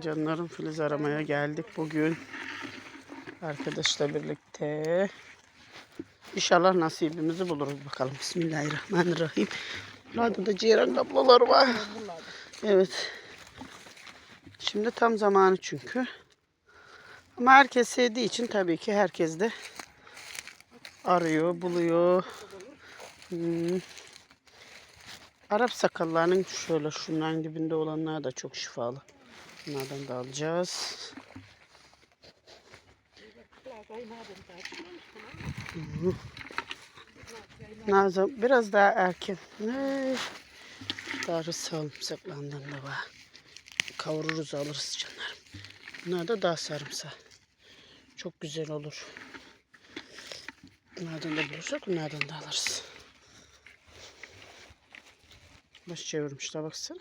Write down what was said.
Canlarım filiz aramaya geldik bugün. Arkadaşla birlikte. İnşallah nasibimizi buluruz bakalım. Bismillahirrahmanirrahim. Burada da ceyran kabloları var. Evet. Şimdi tam zamanı çünkü. Ama herkes sevdiği için tabii ki herkes de arıyor, buluyor. Hmm. Arap sakallarının şöyle şunların dibinde olanlar da çok şifalı. Bunlardan da alacağız. Nazım biraz daha erken. Ne? Darı sarımsaklarından da var. Kavururuz alırız canlarım. Bunlar da daha sarımsak. Çok güzel olur. Bunlardan da bulursak bunlardan da alırız. Baş çevirmişler baksana.